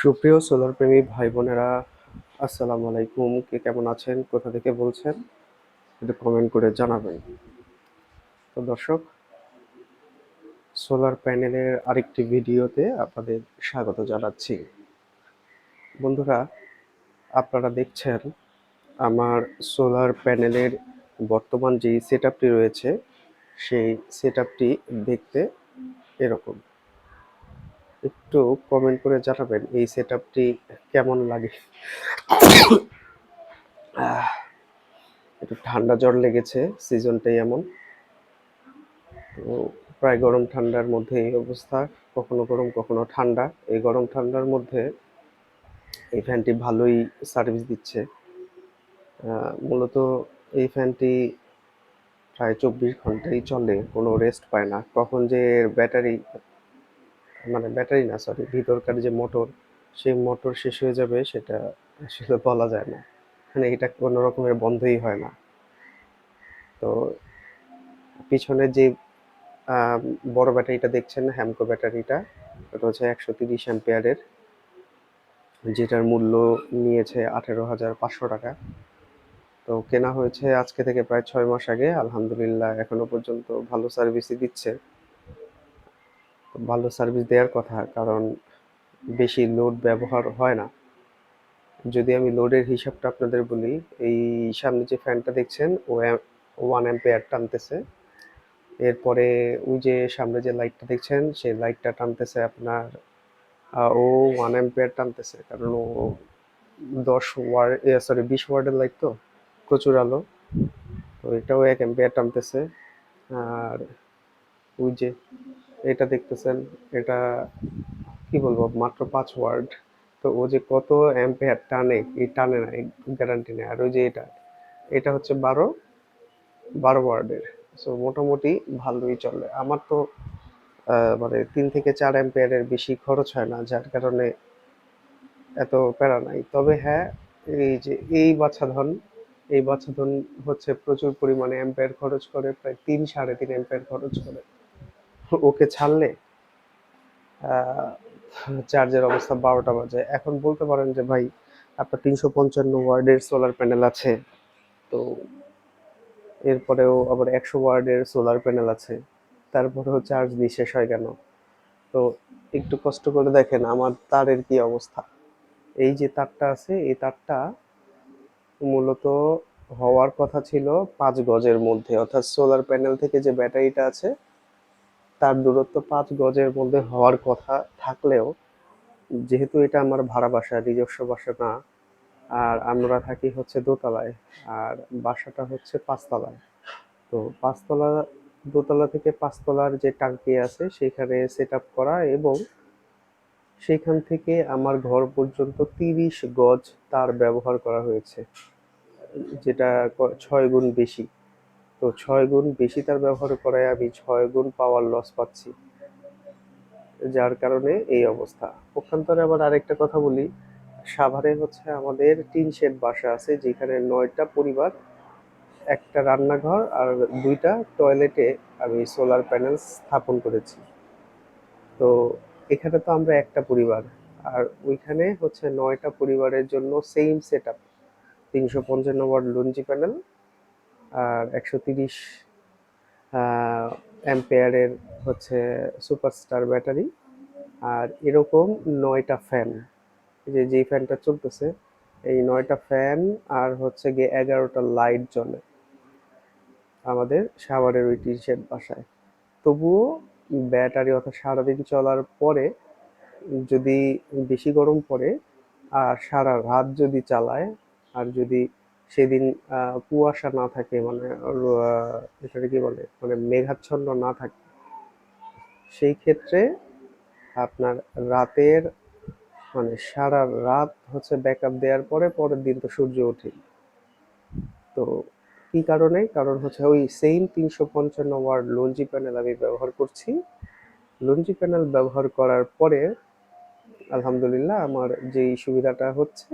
সুপ্রিয় সোলার প্রেমী ভাই বোনেরা আসসালামু আলাইকুম। কে কেমন আছেন? কোথা থেকে বলছেন? একটু কমেন্ট করে জানাবেন। তো দর্শক, সোলার প্যানেলের আরেকটি ভিডিওতে আপনাদের স্বাগত জানাচ্ছি। বন্ধুরা, আপনারা দেখছেন আমার সোলার প্যানেলের বর্তমান যেই সেট রয়েছে, সেই সেট দেখতে এরকম। একটু কমেন্ট করে জানাবেন, এই সেট আপটি কেমন লাগে? একটু ঠান্ডা জ্বর লেগেছে সিজনটাই এমন। তো প্রায় গরম ঠান্ডার মধ্যে এই অবস্থা, কখনো গরম, কখনো ঠান্ডা। এই গরম ঠান্ডার মধ্যে এই ফ্যানটি ভালোই সার্ভিস দিচ্ছে। মূলত এই ফ্যানটি প্রায় চব্বিশ ঘন্টাই চলে, কোনো রেস্ট পায় না। কখন যে এর ব্যাটারি মানে ব্যাটারি না সরি ভিতরকার যে মোটর, সেই মোটর শেষ হয়ে যাবে সেটা আসলে বলা যায় না। মানে এটা কোনো রকমের বন্ধই হয় না। তো পিছনে যে বড় ব্যাটারিটা দেখছেন হ্যামকো ব্যাটারিটা, ওটা হচ্ছে একশো তিরিশ অ্যাম্পিয়ারের, যেটার মূল্য নিয়েছে আঠেরো হাজার পাঁচশো টাকা। তো কেনা হয়েছে আজকে থেকে প্রায় ছয় মাস আগে, আলহামদুলিল্লাহ, এখনও পর্যন্ত ভালো সার্ভিসই দিচ্ছে। ভালো সার্ভিস দেওয়ার কথা, কারণ বেশি লোড ব্যবহার হয় না। যদি আমি লোডের হিসাবটা আপনাদের বলি, এই সামনে যে ফ্যানটা দেখছেন, ও ওয়ান অ্যাম্পেয়ার টানতেছে। এরপরে ওই যে সামনে যে লাইটটা দেখছেন, সেই লাইটটা টানতেছে আপনার ও ওয়ান অ্যাম্পেয়ার টানতেছে। কারণ ও দশ ওয়ার্ড সরি বিশ ওয়ার্ডের লাইট তো, প্রচুর আলো। তো এটাও এক অ্যাম্পেয়ার টানতেছে। আর ওই যে এটা দেখতেছেন, এটা কি বলব, মাত্র পাঁচ ওয়ার্ড তো ও যে কত অ্যাম্পেয়ার টানে, এই টানে না গ্যারান্টি নেই আর ওই যে এটা এটা হচ্ছে বারো বারো ওয়ার্ডের সো মোটামুটি ভালোই চলে। আমার তো মানে তিন থেকে চার অ্যাম্পিয়ারের বেশি খরচ হয় না, যার কারণে এত প্যারা নাই। তবে হ্যাঁ এই যে, এই বাছাধন এই বাছাধন হচ্ছে প্রচুর পরিমাণে অ্যাম্পিয়ার খরচ করে, প্রায় তিন সাড়ে তিন অ্যাম্পিয়ার খরচ করে। ওকে ছাড়লে চার্জের অবস্থা বারোটা বাজে। এখন বলতে পারেন যে, ভাই, আপনার তিনশো পঞ্চান্ন ওয়ার্ডের সোলার প্যানেল আছে, তো এরপরেও আবার একশো ওয়ার্ডের সোলার প্যানেল আছে, তারপরেও চার্জ দিয়ে শেষ হয় কেন? তো একটু কষ্ট করে দেখেন আমার তারের কি অবস্থা। এই যে তারটা আছে, এই তারটা মূলত হওয়ার কথা ছিল পাঁচ গজের মধ্যে, অর্থাৎ সোলার প্যানেল থেকে যে ব্যাটারিটা আছে তার দূরত্ব পাঁচ গজের মধ্যে হওয়ার কথা থাকলেও, যেহেতু এটা আমার ভাড়া বাসা, নিজস্ব বাসা না, আর আমরা থাকি হচ্ছে দোতলায়, আর বাসাটা হচ্ছে পাঁচতলায়। তো পাঁচতলা, দোতলা থেকে পাঁচতলার যে টাঙ্কি আছে, সেখানে সেট আপ করা এবং সেখান থেকে আমার ঘর পর্যন্ত তিরিশ গজ তার ব্যবহার করা হয়েছে, যেটা ছয় গুণ বেশি। তো ছয় গুণ বেশি তার ব্যবহার করায় আমি ছয় গুণ পাওয়ার লস পাচ্ছি। যার কারণে এই অবস্থা। পক্ষান্তরে আবার আরেকটা কথা বলি। সাভারে হচ্ছে আমাদের টিন শেড বাসা আছে, যেখানে নয়টা পরিবার, একটা রান্নাঘর আর দুইটা টয়লেটে আমি সোলার প্যানেল স্থাপন করেছি। তো এখানে তো আমরা একটা পরিবার আর ওইখানে হচ্ছে নয়টা পরিবারের জন্য সেম সেট আপ তিনশো পঞ্চান্ন ওয়াট লঞ্জি প্যানেল আর একশো তিরিশ অ্যাম্পেয়ারের হচ্ছে সুপারস্টার ব্যাটারি। আর এরকম নয়টা ফ্যান যে, যেই ফ্যানটা চলতেছে, এই নয়টা ফ্যান আর হচ্ছে গিয়ে এগারোটা লাইট জ্বলে আমাদের সাভারের ওই টি বাসায়। তবুও ব্যাটারি অর্থাৎ সারাদিন চলার পরে যদি বেশি গরম পড়ে আর সারা রাত যদি চালায় আর যদি সেদিন কুয়াশা না থাকে মানে এটাকে কি বলে মানে মেঘাচ্ছন্ন না থাকে। সেই ক্ষেত্রে আপনার রাতের মানে সারা রাত হচ্ছে ব্যাকআপ দেওয়ার পরে পরের দিন তো সূর্য ওঠে তো কি কারণে? কারণ হচ্ছে ওই সেম তিনশো পঞ্চান্ন ওয়ার্ড লঞ্জি প্যানেল আমি ব্যবহার করছি। লঞ্জি প্যানেল ব্যবহার করার পরে, আলহামদুলিল্লাহ, আমার যেই সুবিধাটা হচ্ছে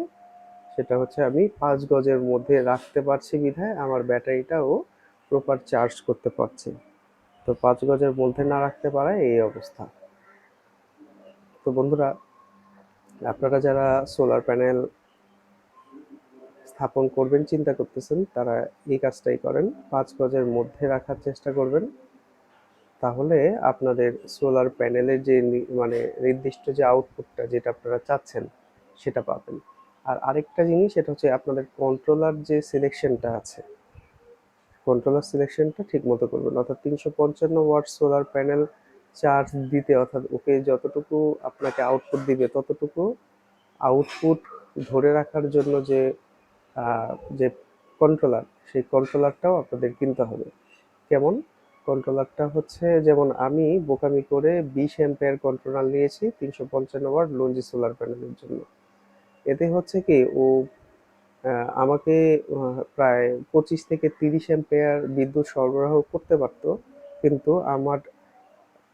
সেটা হচ্ছে আমি পাঁচ গজের মধ্যে রাখতে পারছি বিধায় আমার ব্যাটারিটাও প্রপার চার্জ করতে পারছি। তো পাঁচ গজের মধ্যে না রাখতে পারায় এই অবস্থা। তো বন্ধুরা, আপনারা যারা সোলার প্যানেল স্থাপন করবেন, চিন্তা করতেছেন, তারা এই কাজটাই করেন। পাঁচ গজের মধ্যে রাখার চেষ্টা করবেন। তাহলে আপনাদের সোলার প্যানেলের যে মানে নির্দিষ্ট যে আউটপুটটা যেটা আপনারা চাচ্ছেন, সেটা পাবেন। আর আরেকটা জিনিস, সেটা হচ্ছে আপনাদের কন্ট্রোলার যে সিলেকশনটা আছে কন্ট্রোলার সিলেকশনটা ঠিক মতো করবেন। অর্থাৎ তিনশো পঞ্চান্ন ওয়াট সোলার প্যানেল চার্জ দিতে, অর্থাৎ ওকে যতটুকু আপনাকে আউটপুট দিবে, ততটুকু আউটপুট ধরে রাখার জন্য যে যে কন্ট্রোলার সেই কন্ট্রোলারটাও আপনাদের কিনতে হবে। কেমন? কন্ট্রোলারটা হচ্ছে, যেমন আমি বোকামি করে বিশ অ্যাম্পেয়ার কন্ট্রোলার নিয়েছি, তিনশো পঞ্চান্ন ওয়াট লঞ্জি সোলার প্যানেলের জন্য। এতে হচ্ছে কি ও আমাকে প্রায় পঁচিশ থেকে তিরিশ অ্যাম্পেয়ার বিদ্যুৎ সরবরাহ করতে পারতো। কিন্তু আমার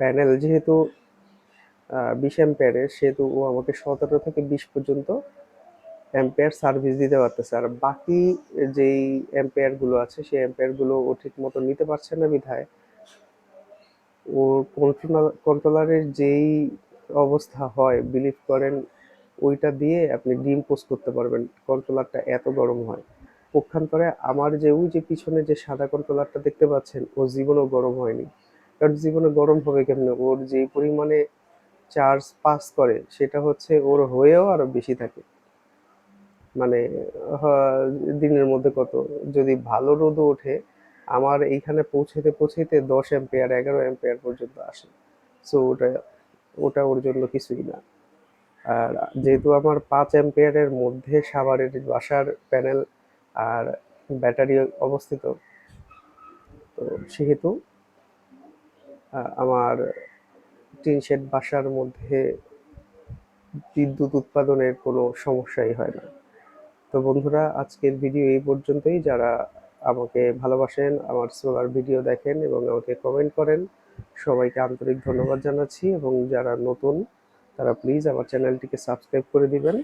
প্যানেল যেহেতু বিশ অ্যাম্পেয়ারের সেহেতু ও আমাকে সতেরো থেকে বিশ পর্যন্ত অ্যাম্পেয়ার সার্ভিস দিতে পারতেছে। আর বাকি যেই অ্যাম্পেয়ারগুলো আছে, সেই অ্যাম্পেয়ারগুলো ও ঠিক মতো নিতে পারছে না বিধায়, ওর কন্ট্রোলার কন্ট্রোলারের যেই অবস্থা হয় বিলিভ করেন ওইটা দিয়ে আপনি ডিম পোস্ট করতে পারবেন। কন্ট্রোলারটা এত গরম হয়। পক্ষান্তরে আমার যে, ওই যে পিছনে যে সাদা কন্ট্রোলারটা দেখতে পাচ্ছেন ও জীবনেও গরম হয়নি। কারণ জীবনে গরম হবে কেমনে? ওর যে পরিমাণে চার্জ পাস করে, সেটা হচ্ছে ওর হয়েও আরও বেশি থাকে। মানে দিনের মধ্যে কত? যদি ভালো রোদও ওঠে, আমার এইখানে পৌঁছেতে পৌঁছেতে দশ অ্যাম্পিয়ার এগারো অ্যাম্পিয়ার পর্যন্ত আসে। সো ওটা ওটা ওর জন্য কিছুই না। আর যেহেতু আমার পাঁচ অ্যাম্পিয়ারের মধ্যে সাভারের বাসার প্যানেল আর ব্যাটারি অবস্থিত, তো সেহেতু আমার টিন শেড বাসার মধ্যে বিদ্যুৎ উৎপাদনের কোনো সমস্যাই হয় না। তো বন্ধুরা, আজকের ভিডিও এই পর্যন্তই। যারা আমাকে ভালোবাসেন, আমার সোলার ভিডিও দেখেন এবং আমাকে কমেন্ট করেন, সবাইকে আন্তরিক ধন্যবাদ জানাচ্ছি এবং যারা নতুন তারা প্লিজ আমার চ্যানেলটিকে সাবস্ক্রাইব করে দিবেন।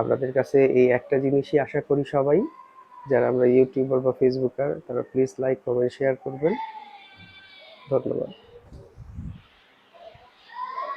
আপনাদের কাছে এই একটা জিনিসই আশা করি সবাই, যারা আমরা ইউটিউবার বা ফেসবুকার তারা প্লিজ লাইক কমেন্ট শেয়ার করবেন। ধন্যবাদ।